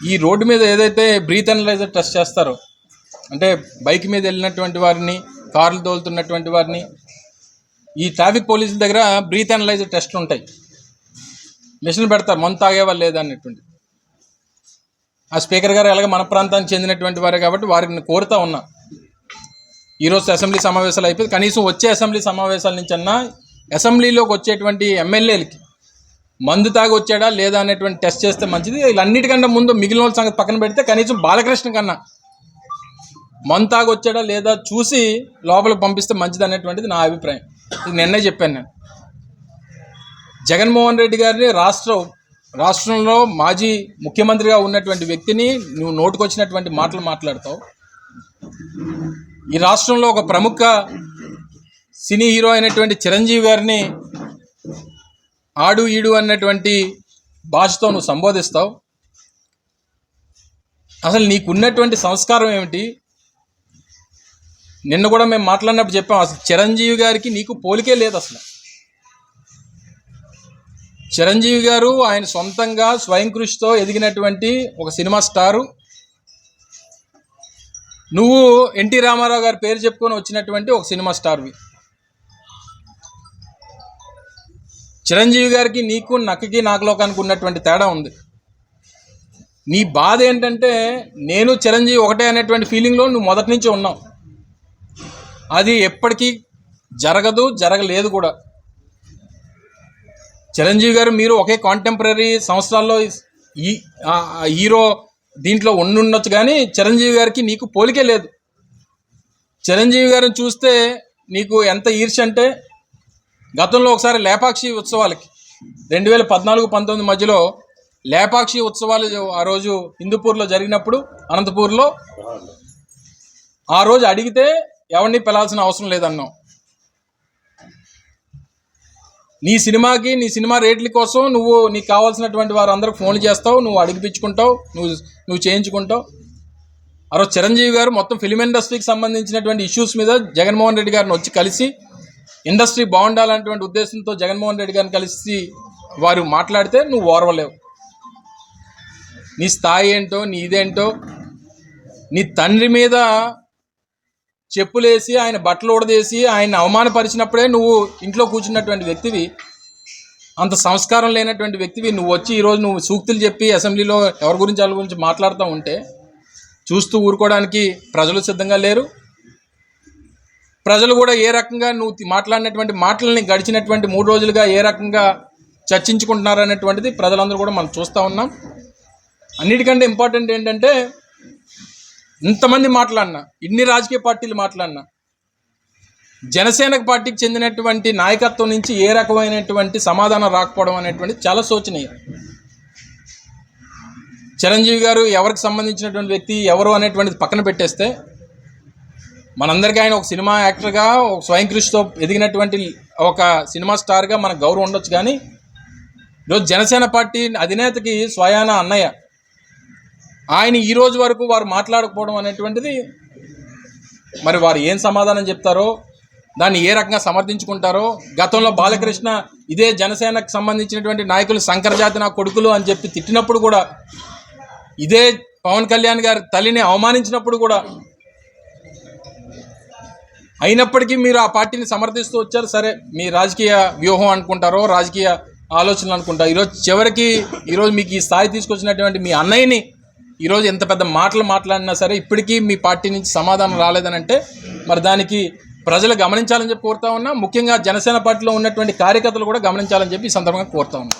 ఈ రోడ్డు మీద ఏదైతే బ్రీత్ అనలైజర్ టెస్ట్ చేస్తారో అంటే బైక్ మీద వెళ్ళినటువంటి వారిని కార్లు తోలుతున్నటువంటి వారిని ఈ ట్రాఫిక్ పోలీసుల దగ్గర బ్రీత్ అనలైజర్ టెస్ట్లు ఉంటాయి. మిషన్ పెడతారు మొన్న తాగేవాళ్ళు లేదా? అన్నటువంటి ఆ స్పీకర్ గారు ఎలాగ మన ప్రాంతానికి చెందినటువంటి వారే కాబట్టి వారిని కోరుతా ఉన్నా. ఈరోజు అసెంబ్లీ సమావేశాలు అయిపోయి కనీసం వచ్చే అసెంబ్లీ సమావేశాల నుంచి అన్నా అసెంబ్లీలోకి వచ్చేటువంటి ఎమ్మెల్యేలకి మందు తాగి వచ్చాడా లేదా అనేటువంటి టెస్ట్ చేస్తే మంచిది. వీళ్ళన్నిటికంటే ముందు మిగిలిన వాళ్ళ సంగతి పక్కన పెడితే కనీసం బాలకృష్ణ కన్నా మందు తాగి వచ్చాడా లేదా చూసి లోపలికి పంపిస్తే మంచిది అనేటువంటిది నా అభిప్రాయం. ఇది నిన్నే చెప్పాను నేను. జగన్మోహన్ రెడ్డి గారిని రాష్ట్ర రాష్ట్రంలో మాజీ ముఖ్యమంత్రిగా ఉన్నటువంటి వ్యక్తిని నువ్వు నోటుకొచ్చినటువంటి మాటలు మాట్లాడతావు. ఈ రాష్ట్రంలో ఒక ప్రముఖ సినీ హీరో అయినటువంటి చిరంజీవి గారిని ఆడు ఈడు అన్నటువంటి భాషతో నువ్వు సంబోధిస్తావు. అసలు నీకున్నటువంటి సంస్కారం ఏమిటి? నిన్న కూడా మేము మాట్లాడినప్పుడు చెప్పాం అసలు చిరంజీవి గారికి నీకు పోలికే లేదు అసలు. చిరంజీవి గారు ఆయన సొంతంగా స్వయం కృషితో ఎదిగినటువంటి ఒక సినిమా స్టారు. నువ్వు ఎన్టీ రామారావు గారి పేరు చెప్పుకొని వచ్చినటువంటి ఒక సినిమా స్టార్వి. చిరంజీవి గారికి నీకు నక్కకి నాగలోకానికి ఉన్నటువంటి తేడా ఉంది. నీ బాధ ఏంటంటే నేను చిరంజీవి ఒకటే అనేటువంటి ఫీలింగ్లో నువ్వు మొదటి నుంచి ఉన్నావు. అది ఎప్పటికీ జరగదు జరగలేదు కూడా. చిరంజీవి గారు మీరు ఒకే కాంటెంపరీ సంవత్సరాల్లో ఈ హీరో దీంట్లో ఉండుండొచ్చు కానీ చిరంజీవి గారికి నీకు పోలికే లేదు. చిరంజీవి గారిని చూస్తే నీకు ఎంత ఈర్ష అంటే గతంలో ఒకసారి లేపాక్షి ఉత్సవాలకి రెండు వేల పద్నాలుగు పంతొమ్మిది మధ్యలో లేపాక్షి ఉత్సవాలు ఆ రోజు హిందూపూర్లో జరిగినప్పుడు అనంతపూర్లో ఆ రోజు అడిగితే ఎవరిని పిలాల్సిన అవసరం లేదన్నావు నీ సినిమాకి నీ సినిమా రేట్ల కోసం నువ్వు నీకు కావాల్సినటువంటి వారందరూ ఫోన్లు చేస్తావు నువ్వు అడిగిపించుకుంటావు నువ్వు నువ్వు చేయించుకుంటావు. ఆ రోజు చిరంజీవి గారు మొత్తం ఫిలిం ఇండస్ట్రీకి సంబంధించినటువంటి ఇష్యూస్ మీద జగన్మోహన్ రెడ్డి గారిని వచ్చి కలిసి ఇండస్ట్రీ బాగుండాలనేటువంటి ఉద్దేశంతో జగన్మోహన్ రెడ్డి గారిని కలిసి వారు మాట్లాడితే నువ్వు ఓర్వలేవు. నీ స్థాయి ఏంటో నీ ఇదేంటో నీ తండ్రి మీద చెప్పులేసి ఆయన బట్టలు ఊడదేసి ఆయన అవమానపరిచినప్పుడే నువ్వు ఇంట్లో కూర్చున్నటువంటి వ్యక్తివి. అంత సంస్కారం లేనటువంటి వ్యక్తివి. నువ్వు వచ్చి ఈరోజు నువ్వు సూక్తులు చెప్పి అసెంబ్లీలో ఎవరి గురించి వాళ్ళ గురించి మాట్లాడుతూ ఉంటే చూస్తూ ఊరుకోవడానికి ప్రజలు సిద్ధంగా లేరు. ప్రజలు కూడా ఏ రకంగా నువ్వు మాట్లాడినటువంటి మాటలని గడిచినటువంటి మూడు రోజులుగా ఏ రకంగా చర్చించుకుంటున్నారు అనేటువంటిది ప్రజలందరూ కూడా మనం చూస్తూ ఉన్నాం. అన్నిటికంటే ఇంపార్టెంట్ ఏంటంటే ఇంతమంది మాట్లాడినా ఇన్ని రాజకీయ పార్టీలు మాట్లాడినా జనసేన పార్టీకి చెందినటువంటి నాయకత్వం నుంచి ఏ రకమైనటువంటి సమాధానం రాకపోవడం అనేటువంటి చాలా శోచనీయం. చిరంజీవి గారు ఎవరికి సంబంధించినటువంటి వ్యక్తి ఎవరు అనేటువంటిది పక్కన పెట్టేస్తే మనందరికీ ఆయన ఒక సినిమా యాక్టర్గా ఒక స్వయం కృషితో ఎదిగినటువంటి ఒక సినిమా స్టార్గా మనకు గౌరవం ఉండొచ్చు కానీ ఈరోజు జనసేన పార్టీ అధినేతకి స్వయాన అన్నయ్య. ఆయన ఈ రోజు వరకు వారు మాట్లాడకపోవడం అనేటువంటిది మరి వారు ఏం సమాధానం చెప్తారో దాన్ని ఏ రకంగా సమర్థించుకుంటారో గతంలో బాలకృష్ణ ఇదే జనసేనకు సంబంధించినటువంటి నాయకులు శంకరజాతి నా కొడుకులు అని చెప్పి తిట్టినప్పుడు కూడా ఇదే పవన్ కళ్యాణ్ గారి తల్లిని అవమానించినప్పుడు కూడా అయినప్పటికీ మీరు ఆ పార్టీని సమర్థిస్తూ వచ్చారు. సరే మీ రాజకీయ వ్యూహం అనుకుంటారో రాజకీయ ఆలోచనలు అనుకుంటారు ఈరోజు చివరికి ఈరోజు మీకు ఈ స్థాయి తీసుకొచ్చినటువంటి మీ అన్నయ్యని ఈరోజు ఎంత పెద్ద మాటలు మాట్లాడినా సరే ఇప్పటికీ మీ పార్టీ నుంచి సమాధానం రాలేదని అంటే మరి దానికి ప్రజలు గమనించాలని చెప్పి కోరుతా ఉన్నా. ముఖ్యంగా జనసేన పార్టీలో ఉన్నటువంటి కార్యకర్తలు కూడా గమనించాలని చెప్పి ఈ సందర్భంగా కోరుతా ఉన్నా.